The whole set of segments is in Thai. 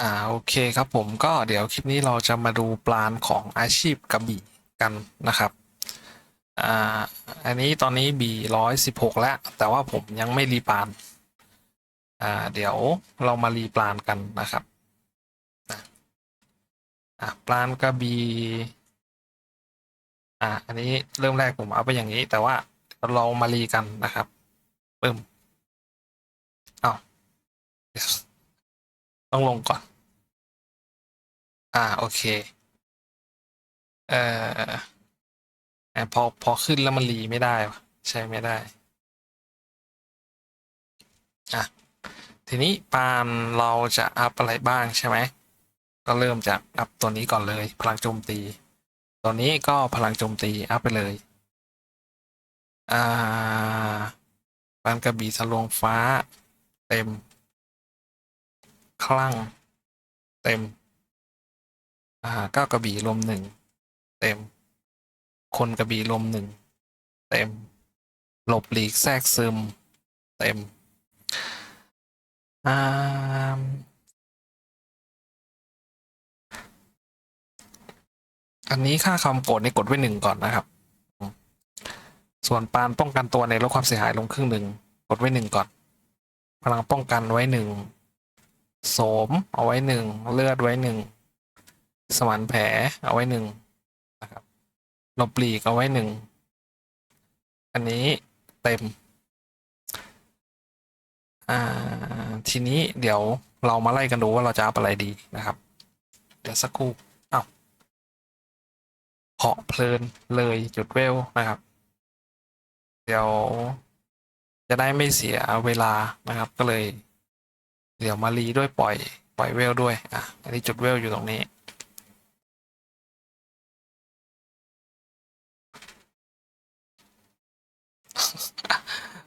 อ่าโอเคครับผมก็เดี๋ยวคลิปนี้เราจะมาดูปลานของอาชีพกระบี่กันนะครับอ่าอันนี้ตอนนี้บีร้อยสิบหกแล้ว แต่ว่าผมยังไม่รีปลานอ่าเดี๋ยวเรามารีปลานกันนะครับอะอะปลานกระบี่อ่าอันนี้เริ่มแรกผมเอาไปอย่างนี้ แต่ว่าเรามารีกันนะครับปึ้มอ้าวเดี๋ยว ต้องลงก่อน อ่า โอเค เอ่ออะพอพอขึ้นแล้วมันรีไม่ได้ ใช้ไม่ได้อะทีนี้ปานเราจะอัพอะไรบ้างใช่ไหม ก็เริ่มจากอัพตัวนี้ก่อนเลย พลังโจมตี ตัวนี้ก็พลังโจมตีอัพไปเลยอ่าปานกระบี่ทะลวงฟ้าเต็ม คลั่ง เต็มอ่าก้าวกระบี่รวมหนึ่งเต็ม คนกระบี่รวมหนึ่งเต็ม หลบหลีกแทรกซึม เต็มอ่าอันนี้ค่าคำโกรธในกดไว้หนึ่งก่อนนะครับ ส่วนปานป้องกันตัวในลดความเสียหายลงครึ่งหนึ่งกดไว้หนึ่งก่อน พลังป้องกันไว้หนึ่ง โสมเอาไว้หนึ่งเลือดไว้หนึ่งสมานแผลเอาไว้หนึ่งนะครับลบหลีกเอาไว้หนึ่งอันนี้เต็มอ่าทีนี้เดี๋ยวเรามาไล่กันดูว่าเราจะอัพอะไรดีนะครับ เดี๋ยวสักครู่อ้าวเพาะเพลินเลยจุดเวลนะครับ เดี๋ยวจะได้ไม่เสียเวลานะครับก็เลย เดี๋ยวมารีด้วยปล่อยปล่อยเวลด้วยอะอันนี้จุดเวลอยู่ตรงนี้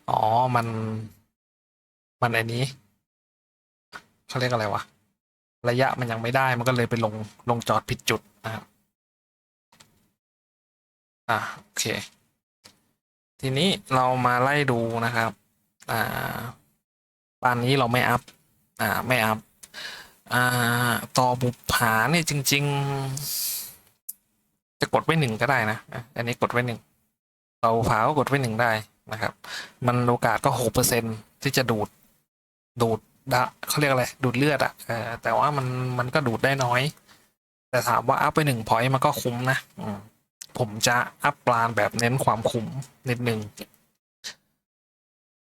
อ๋อมันมันไอ้นี้เขาเรียกอะไรวะ ระยะมันยังไม่ได้มันก็เลยไปลงลงจอดผิดจุดนะครับอะโอเค ทีนี้เรามาไล่ดูนะครับ อ่าปานนี้เราไม่อัพ อ่าไม่อัพอ่าต่อบุปผาเนี่ยจริง ๆ จะกดไว้หนึ่งก็ได้นะ อันนี้กดไว้หนึ่งเราผาก็กดไว้หนึ่งได้นะครับ มันโอกาสก็หกเปอร์เซ็นที่จะดูดดูดดะเขาเรียกอะไรดูดเลือดอะแต่ว่ามันมันก็ดูดได้น้อย แต่ถามว่าอัพไปหนึ่งพอยต์มันก็คุ้มนะผมจะอัพปลานแบบเน้นความคุ้มนิดนึง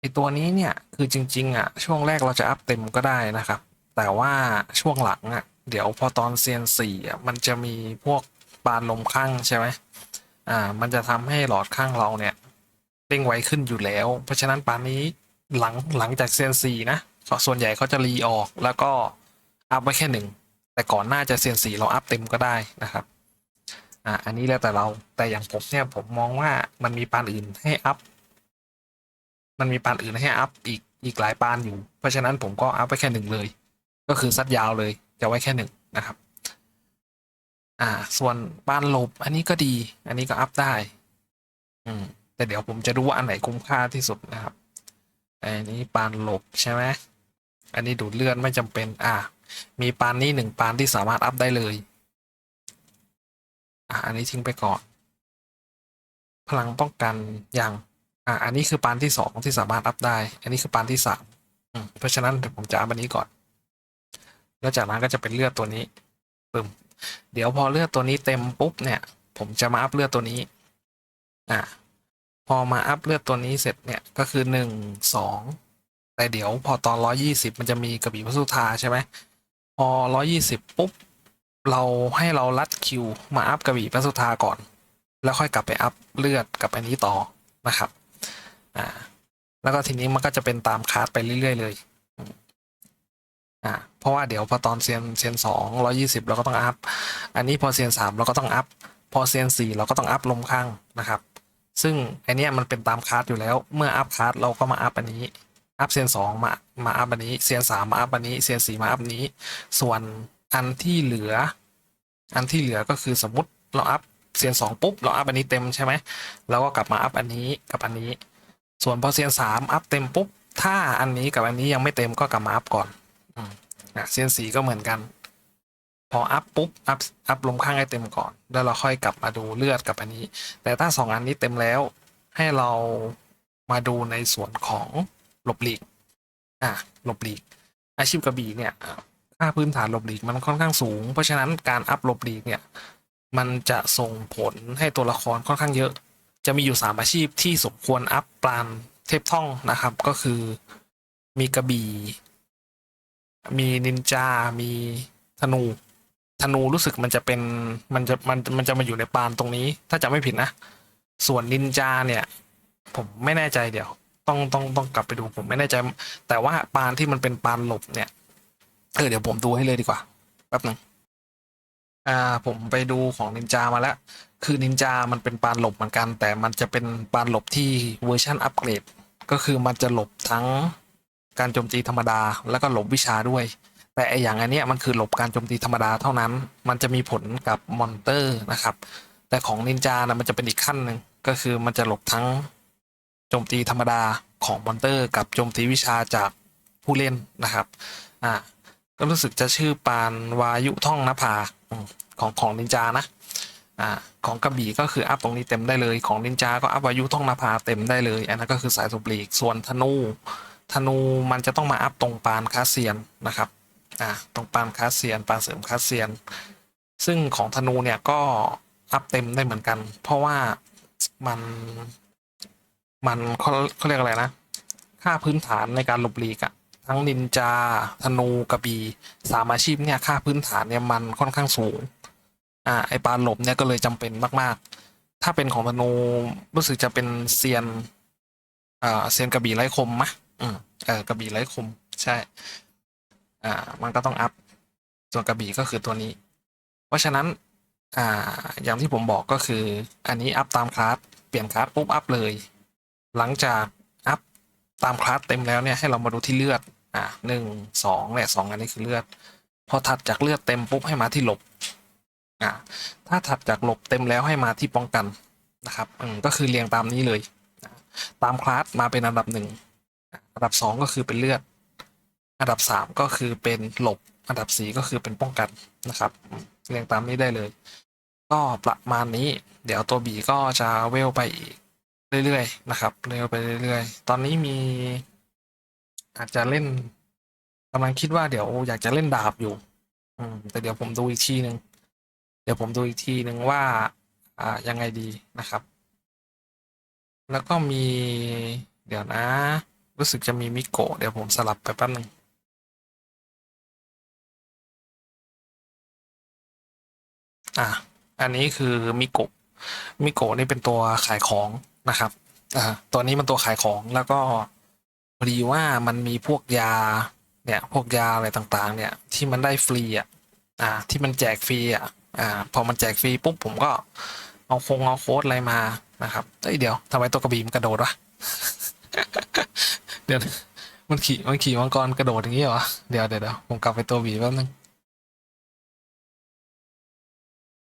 ไอตัวนี้เนี่ยคือจริงๆอะช่วงแรกเราจะอัพเต็มก็ได้นะครับ แต่ว่าช่วงหลังอะเดี๋ยวพอตอนเซียนสี่อะมันจะมีพวกปานลมข้างใช่ไหมอ่ามันจะทำให้หลอดข้างเราเนี่ยเร่งไวขึ้นอยู่แล้ว เพราะฉะนั้นปานนี้หลังหลังจากเซียนซีนะส่วนใหญ่เขาจะรีออกแล้วก็อัพไว้แค่หนึ่งแต่ก่อนหน้าจะเซียนสี่เราอัพเต็มก็ได้นะครับอ่าอันนี้แล้วแต่เราแต่อย่างผมเนี่ยผมมองว่ามันมีปานอื่นให้อัพ มันมีปานอื่นให้อัพอีกอีกหลายปานอยู่ เพราะฉะนั้นผมก็อัพไว้แค่หนึ่งเลย ก็คือซัดยาวเลยจะไว้แค่หนึ่งนะครับ อ่า ส่วนปานหลบอันนี้ก็ดี อันนี้ก็อัพได้ อืม แต่เดี๋ยวผมจะดูว่าอันไหนคุ้มค่าที่สุดนะครับอันนี้ปานหลบใช่ไหมอันนี้ดูดเลือดไม่จำเป็น อ่า มีปานนี้หนึ่งปานที่สามารถอัพได้เลย อ่าอันนี้ทิ้งไปก่อน พลังป้องกันยัง อ่าอันนี้คือปานที่สองที่สามารถอัพได้ อันนี้คือปานที่สามเพราะฉะนั้นเดี๋ยวผมจะอัพอันนี้ก่อน แล้วจากนั้นก็จะเป็นเลือดตัวนี้ปึ้มเดี๋ยวพอเลือดตัวนี้เต็มปุ๊บเนี่ย ผมจะมาอัพเลือดตัวนี้อ่าพอมาอัพเลือดตัวนี้เสร็จเนี่ยก็คือหนึ่งสองแต่เดี๋ยวพอตอนร้อยี่สิบมันจะมีกระบี่พระสุธาใช่ไหมพอร้อยี่สิบปุ๊บเราให้เราลัดคิวมาอัพกระบี่พระสุธาก่อน แล้วค่อยกลับไปอัพเลือดกับอันนี้ต่อนะครับ อ่า แล้วก็ทีนี้มันก็จะเป็นตามคาร์ดไปเรื่อยๆเลย อ่า เพราะว่าเดี๋ยวพอตอนเซียนเซียนสองร้อยี่สิบเราก็ต้องอัพ อันนี้พอเซียนสามเราก็ต้องอัพ พอเซียนสี่เราก็ต้องอัพลมข้างนะครับ ซึ่งไอเนี้ยมันเป็นตามคาร์ดอยู่แล้ว เมื่ออัพคาร์ดเราก็มาอัพอันนี้ อัพเซียนสองมา มาอัพอันนี้ เซียนสามมาอัพอันนี้ เซียนสี่มาอัพนี้ ส่วนอันที่เหลือ อันที่เหลือก็คือสมมติเราอัพเซียนสองปุ๊บ เราอัพอันนี้เต็มใช่ไหมเราก็กลับมาอัพอันนี้กับอันนี้ ส่วนพอเซียนสามอัพเต็มปุ๊บ ถ้าอันนี้กับอันนี้ยังไม่เต็มก็กลับมาอัพก่อนอืมนะเซียนสี่ก็เหมือนกัน พออัพปุ๊บอัพอัพลมข้างให้เต็มก่อน แล้วเราค่อยกลับมาดูเลือดกับอันนี้ แต่ถ้าสองอันนี้เต็มแล้ว ให้เรามาดูในส่วนของหลบหลีกอะหลบหลีก อาชีพกระบี่เนี่ยค่าพื้นฐานหลบหลีกมันค่อนข้างสูง เพราะฉะนั้นการอัพหลบหลีกเนี่ยมันจะส่งผลให้ตัวละครค่อนข้างเยอะ จะมีอยู่สามอาชีพที่สมควรอัพปรานเทพท่องนะครับ ก็คือมีกระบี่ มีนินจา มีธนู ธนูรู้สึกมันจะเป็นมันจะมันมันจะมาอยู่ในปานตรงนี้ ถ้าจะไม่ผิดนะ ส่วนนินจาเนี่ย ผมไม่แน่ใจเดี๋ยว ต้องต้องต้องกลับไปดูผมไม่แน่ใจ แต่ว่าปานที่มันเป็นปานหลบเนี่ยเออเดี๋ยวผมดูให้เลยดีกว่าแป๊บหนึ่งอ่าผมไปดูของนินจามาแล้ว คือนินจามันเป็นปานหลบเหมือนกัน แต่มันจะเป็นปานหลบที่เวอร์ชันอัปเกรด ก็คือมันจะหลบทั้งการโจมตีธรรมดา แล้วก็หลบวิชาด้วย แต่ไออย่างอันเนี้ยมันคือหลบการโจมตีธรรมดาเท่านั้น มันจะมีผลกับมอนเตอร์นะครับ แต่ของนินจานะมันจะเป็นอีกขั้นหนึ่งก็คือมันจะหลบทั้งโจมตีธรรมดาของมอนเตอร์ กับโจมตีวิชาจากผู้เล่นนะครับอ่าก็รู้สึกจะชื่อปานวายุท่องนภาของของนินจานะ อ่าของกระบี่ก็คืออัพตรงนี้เต็มได้เลย ของนินจาก็อัพวายุท่องนาภาเต็มได้เลย อันนั้นก็คือสายสุบลีกส่วนธนูธนูมันจะต้องมาอัพตรงปานคาเซียนนะครับอ่าตรงปานคาเซียนปานเสริมคาเซียน ซึ่งของธนูเนี่ยก็อัพเต็มได้เหมือนกัน เพราะว่ามันมันเขาเขาเรียกอะไรนะ ค่าพื้นฐานในการหลบหลีกอะทั้งนินจาธนูกระบี่สามอาชีพเนี่ยค่าพื้นฐานเนี่ยมันค่อนข้างสูง อ่าไอปานหลบเนี่ยก็เลยจำเป็นมาก ๆ ถ้าเป็นของธนูรู้สึกจะเป็นเซียนอ่าเซียนกระบี่ไร้คมมะอืมเออกระบี่ไร้คม ใช่ อ่า มันก็ต้องอัพส่วนกระบี่ก็คือตัวนี้ เพราะฉะนั้นอ่าอย่างที่ผมบอกก็คือ อันนี้อัพตามคลาสเปลี่ยนคลาสปุ๊บอัพเลย หลังจากอัพตามคลาสเต็มแล้วเนี่ยให้เรามาดูที่เลือดอ่าหนึ่งสองเนี่ยสองอันนี้คือเลือด พอถัดจากเลือดเต็มปุ๊บให้มาที่หลบ อ่าถ้าถัดจากหลบเต็มแล้วให้มาที่ป้องกันนะครับก็คือเรียงตามนี้เลย ตามคลาสมาเป็นอันดับหนึ่งอันดับสองก็คือเป็นเลือด อันดับสามก็คือเป็นหลบ อันดับสี่ก็คือเป็นป้องกันนะครับ เรียงตามนี้ได้เลย ก็ประมาณนี้ เดี๋ยวตัวบีก็จะเวลไปอีกเรื่อยๆนะครับเวลไปเรื่อยๆ ตอนนี้มี อาจจะเล่นกำลังคิดว่าเดี๋ยวอยากจะเล่นดาบอยู่ อืมแต่เดี๋ยวผมดูอีกทีหนึ่ง เดี๋ยวผมดูอีกทีหนึ่งว่าอ่ายังไงดีนะครับ แล้วก็มีเดี๋ยวนะ รู้สึกจะมีมิโกะเดี๋ยวผมสลับไปแป๊บนึงอะอันนี้คือมิโกะมิโกะนี่เป็นตัวขายของนะครับอ่าตัวนี้มันตัวขายของแล้วก็พอดีว่ามันมีพวกยาเนี่ยพวกยาอะไรต่างๆ เนี่ยที่มันได้ฟรีอะอ่าที่มันแจกฟรีอะ อ่าพอมันแจกฟรีปุ๊บผมก็เอาคงเอาโค้ดอะไรมานะครับเอ้ยเดี๋ยวทำไมตัวกระบี่มันกระโดดวะเดี๋ยวมันขี่มันขี่มังกรกระโดดอย่างนี้เหรอเดี๋ยวเดี๋ยวเดี๋ยวผมกลับไปตัวบีแป๊บนึง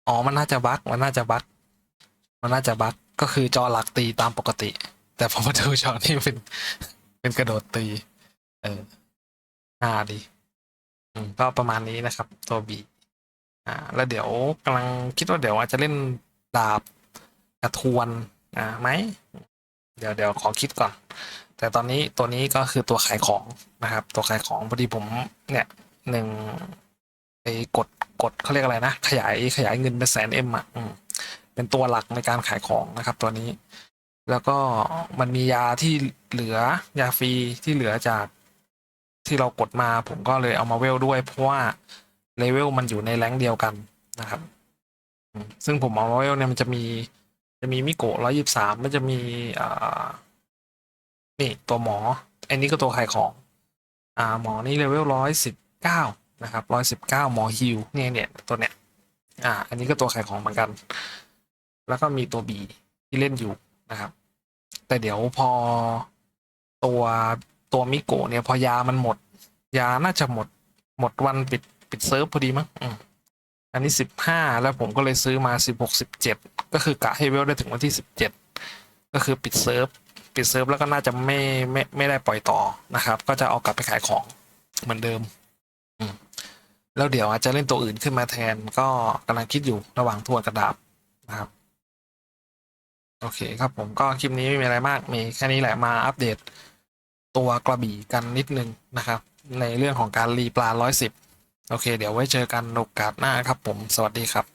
อ๋อมันน่าจะบั๊กมันน่าจะบั๊กมันน่าจะบั๊กก็คือจอหลักตีตามปกติ แต่พอมาดูจอนี่เป็นเป็นกระโดดตี เอออ่าดีอืมก็ประมาณนี้นะครับ ตัวบี อ่าแล้วเดี๋ยวกำลังคิดว่าเดี๋ยวอาจจะเล่นดาบกระทวนอ่าไหมเดี๋ยวเดี๋ยวขอคิดก่อน แต่ตอนนี้ตัวนี้ก็คือตัวขายของนะครับ ตัวขายของพอดีผมเนี่ยหนึ่งไอ้กดกดเขาเรียกอะไรนะ ขยายขยายเงินเป็นแสนเอ็มอะอืมเป็นตัวหลักในการขายของนะครับตัวนี้ แล้วก็มันมียาที่เหลือยาฟรีที่เหลือจากที่เรากดมาผมก็เลยเอามาเวลด้วย เพราะว่า เลเวลมันอยู่ในแรงเดียวกันนะครับ ซึ่งผมเอามาเวลเนี่ยมันจะมีจะมีมิโกะร้อยยี่สามมันจะมีอ่านี่ตัวหมออันนี้ก็ตัวขายของ อ่าหมอนี่เลเวลร้อยสิบเก้านะครับร้อยสิบเก้าหมอฮิวเนี่ยเนี่ยตัวเนี้ยอ่า อันนี้ก็ตัวขายของเหมือนกัน แล้วก็มีตัวบีที่เล่นอยู่นะครับ แต่เดี๋ยวพอตัวตัวมิโกะเนี่ยพอยามันหมด ยาน่าจะหมดหมดวันปิด ปิดเซิร์ฟพอดีมั้งอันนี้สิบห้าแล้วผมก็เลยซื้อมาสิบหกสิบเจ็ดก็คือกะให้เวลได้ถึงวันที่สิบเจ็ดก็คือปิดเซิร์ฟปิดเซิร์ฟแล้วก็น่าจะไม่ไม่ไม่ได้ปล่อยต่อนะครับ ก็จะเอากลับไปขายของเหมือนเดิมแล้วเดี๋ยวอาจจะเล่นตัวอื่นขึ้นมาแทนก็กำลังคิดอยู่ระหว่างทวนกระดาบนะครับ โอเคครับผมก็คลิปนี้ไม่มีอะไรมากมีแค่นี้แหละมาอัปเดตตัวกระบี่กันนิดนึงนะครับ ในเรื่องของการรีปลาร้อยสิบ โอเค เดี๋ยวไว้เจอกันโอกาสหน้าครับผม สวัสดีครับ